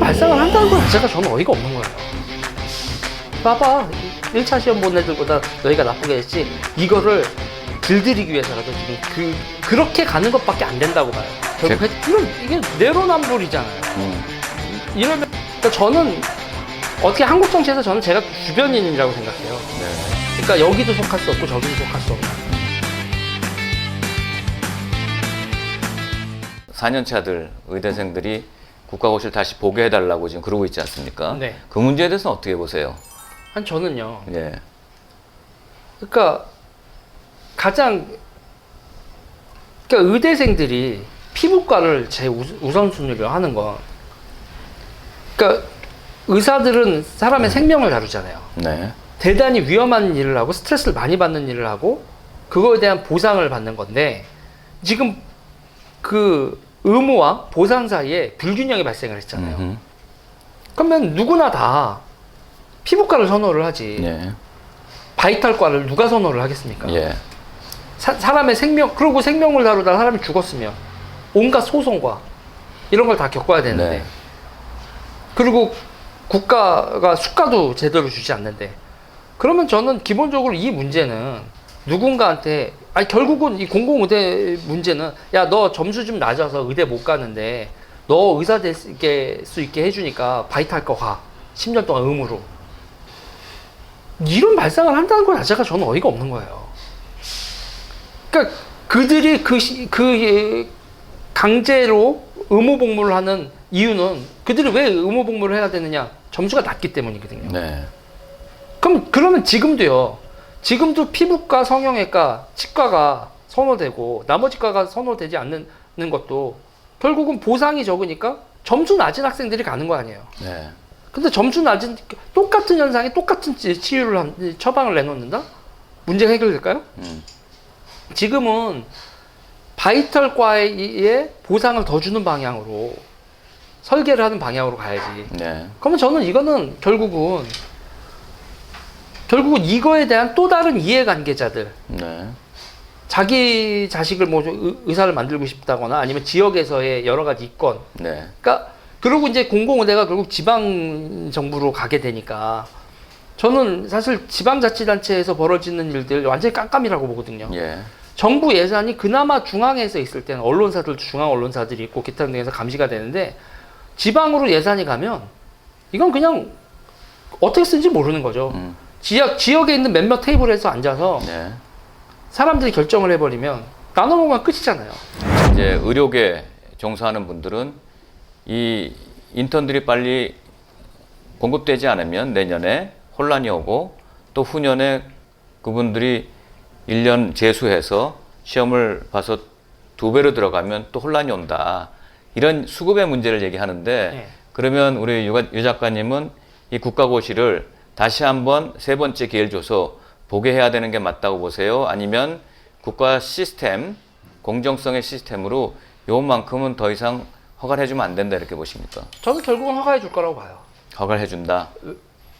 발상을 한다는 것 자체가 저는 어이가 없는 거예요. 봐봐. 1차 시험 본 애들보다 너희가 나쁘게 했지. 이거를 들들이기 위해서라도 지금 그, 그렇게 가는 것밖에 안 된다고 봐요. 결국 이런, 이게 내로남불이잖아요. 음. 이러면, 그러니까 저는 어떻게 한국 정치에서 저는 제가 주변인이라고 생각해요. 네. 그러니까 여기도 속할 수 없고 저기도 속할 수 없는. 4년차들 의대생들이 국가고시를 다시 보게 해달라고 지금 그러고 있지 않습니까? 네. 그 문제에 대해서는 어떻게 보세요? 한 저는요. 예. 그러니까 가장 그러니까 의대생들이 피부과를 제 우- 우선순위로 하는 건 그러니까 의사들은 사람의 생명을 다루잖아요. 네. 대단히 위험한 일을 하고 스트레스를 많이 받는 일을 하고 그거에 대한 보상을 받는 건데 지금 그 의무와 보상 사이에 불균형이 발생을 했잖아요. 음흠. 그러면 누구나 다 피부과를 선호를 하지 예. 바이탈과를 누가 선호를 하겠습니까? 예. 사, 사람의 생명 그리고 생명을 다루다 사람이 죽었으면 온갖 소송과 이런 걸 다 겪어야 되는데 네. 그리고 국가가 수가도 제대로 주지 않는데 그러면 저는 기본적으로 이 문제는 누군가한테 아니 결국은 이 공공의대 문제는 야 너 점수 좀 낮아서 의대 못 가는데 너 의사 될 수 있게, 수 있게 해주니까 바이탈과 가 10년 동안 의무로 이런 발상을 한다는 것 자체가 저는 어이가 없는 거예요. 그러니까 그들이 그, 시- 그 예, 강제로 의무 복무를 하는 이유는 그들이 왜 의무 복무를 해야 되느냐? 점수가 낮기 때문이거든요. 네. 그럼 그러면 지금도요. 지금도 피부과, 성형외과, 치과가 선호되고 나머지 과가 선호되지 않는 것도 결국은 보상이 적으니까 점수 낮은 학생들이 가는 거 아니에요. 네. 근데 점수 낮은 똑같은 현상에 똑같은 치- 치유를 한, 처방을 내놓는다? 문제가 해결될까요? 음. 지금은 바이털과의 보상을 더 주는 방향으로 설계를 하는 방향으로 가야지. 네. 그러면 저는 이거는 결국은 결국은 이거에 대한 또 다른 이해관계자들 네. 자기 자식을 뭐 의- 의사를 만들고 싶다거나 아니면 지역에서의 여러 가지 이권 네. 그러니까 그리고 이제 공공의대가 결국 지방 정부로 가게 되니까 저는 사실 지방자치단체에서 벌어지는 일들 완전히 깜깜이라고 보거든요. 예. 정부 예산이 그나마 중앙에서 있을 때는 언론사들 중앙 언론사들이 있고 기타 등에서 감시가 되는데 지방으로 예산이 가면 이건 그냥 어떻게 쓰는지 모르는 거죠. 음. 지역 지역에 있는 몇몇 테이블에서 앉아서 네. 사람들이 결정을 해버리면 나눠 먹으면 끝이잖아요. 이제 의료계 종사하는 분들은 이 인턴들이 빨리 공급되지 않으면 내년에 혼란이 오고 또 후년에 그분들이 1년 재수해서 시험을 봐서 두 배로 들어가면 또 혼란이 온다. 이런 수급의 문제를 얘기하는데 네. 그러면 우리 유, 유 작가님은 이 국가고시를 다시 한번 세 번째 기회를 줘서 보게 해야 되는 게 맞다고 보세요? 아니면 국가 시스템, 공정성의 시스템으로 요만큼은 더 이상 허가를 해주면 안 된다 이렇게 보십니까? 저는 결국은 허가해 줄 거라고 봐요. 허가를 해준다.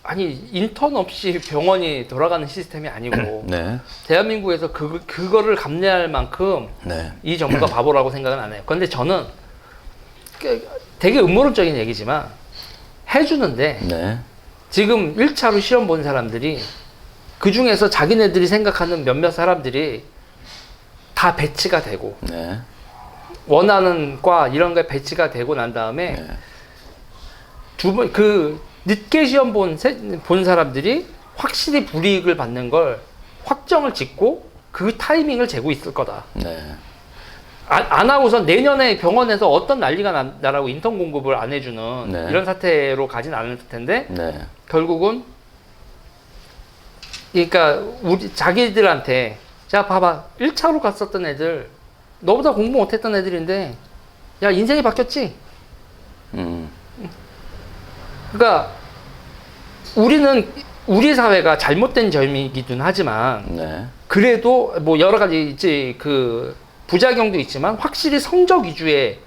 아니 인턴 없이 병원이 돌아가는 시스템이 아니고 네, 대한민국에서 그 그거를 감내할 만큼 네, 이 정부가 바보라고 생각은 안 해요. 그런데 저는 그 되게 음모론적인 얘기지만 해주는데 네, 지금 1차로 시험 본 사람들이 그 중에서 자기네들이 생각하는 몇몇 사람들이 다 배치가 되고 네, 원하는 과 이런 거에 배치가 되고 난 다음에 네. 두번 그 늦게 시험 본, 세- 본 사람들이 확실히 불이익을 받는 걸 확정을 짓고 그 타이밍을 재고 있을 거다. 네. 안, 안 하고서 내년에 병원에서 어떤 난리가 나- 나라고 인턴 공급을 안 해주는 네. 이런 사태로 가진 않을 텐데 네. 결국은 그러니까 우리 자기들한테 자 봐봐. 1차로 갔었던 애들 너보다 공부 못했던 애들인데 야 인생이 바뀌었지? 음, 그러니까 우리는 우리 사회가 잘못된 점이기는 하지만 네, 그래도 뭐 여러 가지 이제 그 부작용도 있지만 확실히 성적 위주의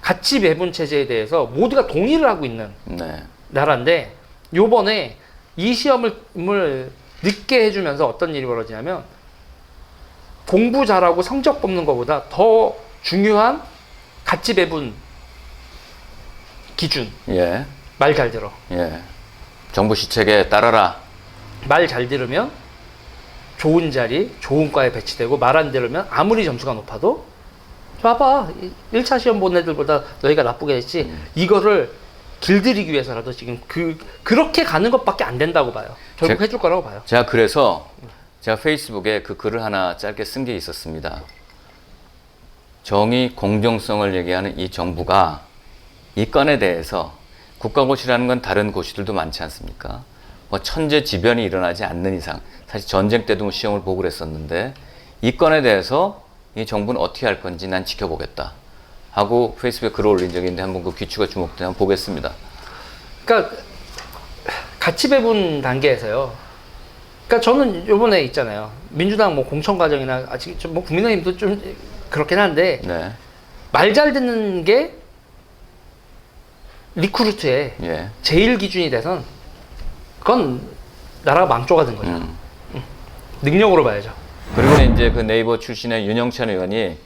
가치 배분 체제에 대해서 모두가 동의를 하고 있는 네, 나라인데 요번에 이 시험을 을 늦게 해주면서 어떤 일이 벌어지냐면 공부 잘하고 성적 뽑는 것보다 더 중요한 가치 배분 기준 예, 말 잘 들어 예. 정부 시책에 따라라. 말 잘 들으면 좋은 자리 좋은 과에 배치되고 말안 들으면 아무리 점수가 높아도 봐봐 1차 시험 본 애들보다 너희가 나쁘게 했지. 이거를 길들이기 위해서라도 지금 그 그렇게 가는 것밖에 안 된다고 봐요. 결국 제- 해줄 거라고 봐요. 제가 그래서 제가 페이스북에 그 글을 하나 짧게 쓴 게 있었습니다. 정의 공정성을 얘기하는 이 정부가 이 건에 대해서 국가고시라는 건 다른 고시들도 많지 않습니까? 뭐 천재지변이 일어나지 않는 이상 사실 전쟁 때도 뭐 시험을 보고 그랬었는데 이 건에 대해서 이 정부는 어떻게 할 건지 난 지켜보겠다 하고 페이스북에 글을 올린 적이 있는데 한번 그 귀추가 주목되면 보겠습니다. 그러니까 가치 배분 단계에서요. 그러니까 저는 요번에 있잖아요. 민주당 뭐 공천 과정이나 아직 좀뭐 국민의힘도 좀 그렇긴 한데 네, 말잘 듣는 게 리크루트의 예, 제일 기준이 돼선 그건 나라가 망조가 된 거죠. 음. 능력으로 봐야죠. 그리고 이제 그 네이버 출신의 윤영찬 의원이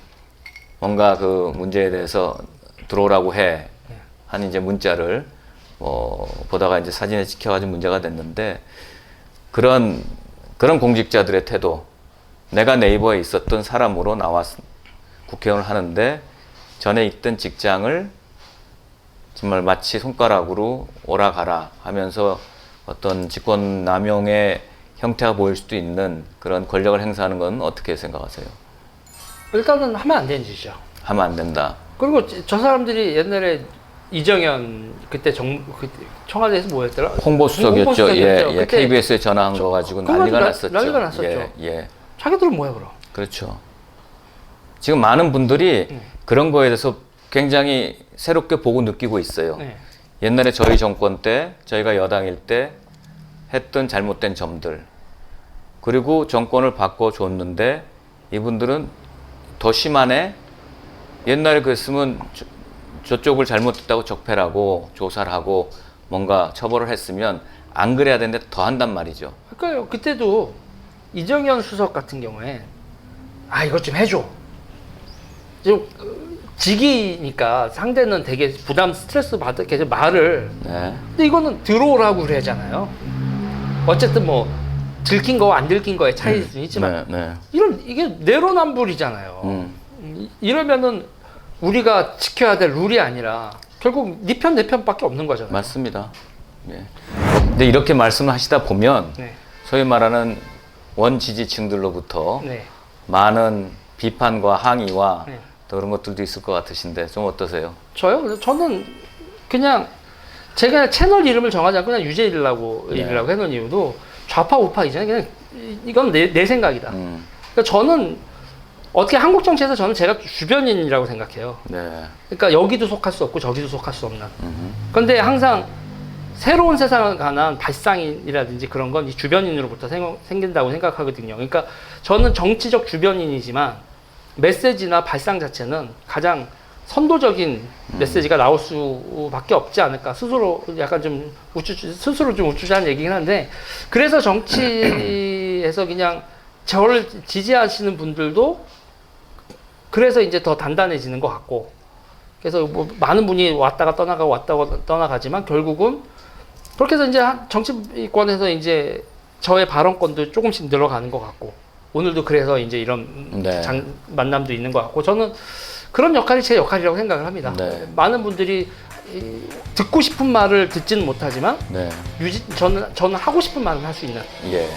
뭔가 그 문제에 대해서 들어오라고 해. 한 이제 문자를 뭐 보다가 이제 사진에 찍혀가지고 문제가 됐는데 그런 그런 공직자들의 태도 내가 네이버에 있었던 사람으로 나왔 국회의원을 하는데 전에 있던 직장을 정말 마치 손가락으로 오라 가라 하면서 어떤 직권 남용의 형태가 보일 수도 있는 그런 권력을 행사하는 건 어떻게 생각하세요? 일단은 하면 안 되는 짓이죠. 하면 안 된다. 그리고 저- 저 사람들이 옛날에 이정현 그때 정 그때 청와대에서 뭐였더라? 홍보수석이었죠. 홍보수석이었죠. 예, 예. KBS에 전화한 거 가지고 난리가 가지고 났었죠. 난리가 났었죠. 예, 예. 자기들은 뭐야 그럼? 그렇죠. 지금 많은 분들이 네. 그런 거에 대해서 굉장히 새롭게 보고 느끼고 있어요. 네. 옛날에 저희 정권 때, 저희가 여당일 때 했던 잘못된 점들, 그리고 정권을 바꿔줬는데 이분들은 더 심하네? 옛날에 그랬으면 저, 저쪽을 잘못했다고 적폐라고 조사를 하고 뭔가 처벌을 했으면 안 그래야 되는데 더 한단 말이죠. 그러니까요. 그때도 이정현 수석 같은 경우에 아 이것 좀 해줘. 직이니까 상대는 되게 부담 스트레스 받을 게 말을 네. 근데 이거는 들어오라고 그러잖아요. 어쨌든 뭐 들킨 거와 안 들킨 거의 차이일 수는 있지만 네, 네. 이런 이게 내로남불이잖아요. 음. 이- 이러면은 우리가 지켜야 될 룰이 아니라 결국 네 편 내 편밖에 없는 거잖아요. 맞습니다. 예. 근데 이렇게 말씀을 하시다 보면 네. 소위 말하는 원 지지층들로부터 네. 많은 비판과 항의와 네. 또 그런 것들도 있을 것 같으신데 좀 어떠세요? 저요? 그래서 저는 그냥 제가 채널 이름을 정하지 않고 그냥 유재일이라고 네. 일이라고 해놓은 이유도 좌파 우파 이전에 그냥 이- 이건 내, 내 생각이다. 음, 그러니까 저는 어떻게 한국 정치에서 저는 제가 주변인이라고 생각해요. 네. 그러니까 여기도 속할 수 없고 저기도 속할 수 없는. 음, 그런데 항상 새로운 세상을 관한 발상이라든지 그런 건 이 주변인으로부터 생, 생긴다고 생각하거든요. 그러니까 저는 정치적 주변인이지만 메시지나 발상 자체는 가장 선도적인 메시지가 나올 수밖에 없지 않을까. 스스로 약간 좀 우쭈 스스로 좀 우쭈쭈한 얘기긴 한데 그래서 정치에서 그냥 저를 지지하시는 분들도 그래서 이제 더 단단해지는 것 같고 그래서 뭐 많은 분이 왔다가 떠나가고 왔다가 떠나가지만 결국은 그렇게 해서 이제 한 정치권에서 이제 저의 발언권도 조금씩 늘어가는 것 같고 오늘도 그래서 이제 이런 네. 장- 만남도 있는 것 같고 저는 그런 역할이 제 역할이라고 생각을 합니다. 네. 많은 분들이 이, 듣고 싶은 말을 듣지는 못하지만 네. 유지 저는 저는 하고 싶은 말은 할수 있는 예.